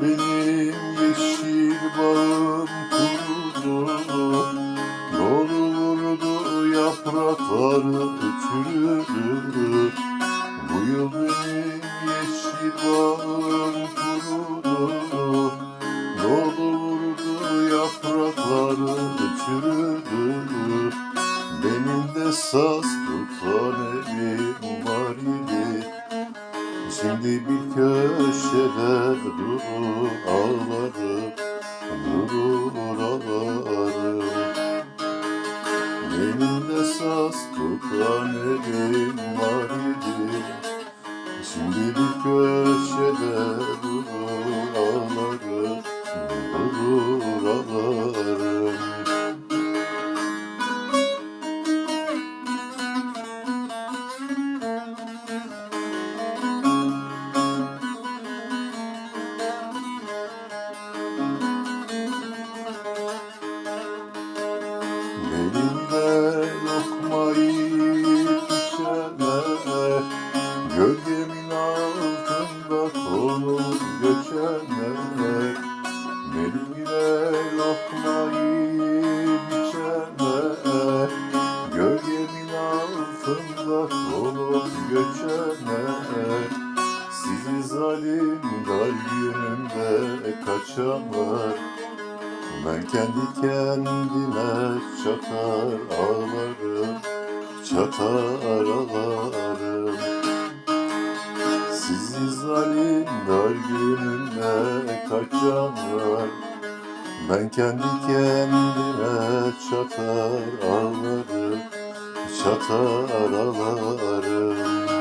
benim yeşil bağım kurudu Yolu vurdu yaprakları uçurdu Bu yıl benim yeşil bağım kurudu Yolu vurdu yaprakları uçurdu Benim de saz tutar elim Şimdi bir köşede durur ağlarım Durur ağlarım Benim de saz tutan elim var idi Şimdi bir köşede durur ağlarım Durur ağlarım altında kolum göçene Sizi zalim dar günümde kaçanlar. Ben kendi kendime çatar ağlarım, çatar ağlarım. Sizi zalim dar gününe kaçanlar, ben kendi kendime çatar ağlarım, çatar ağlarım.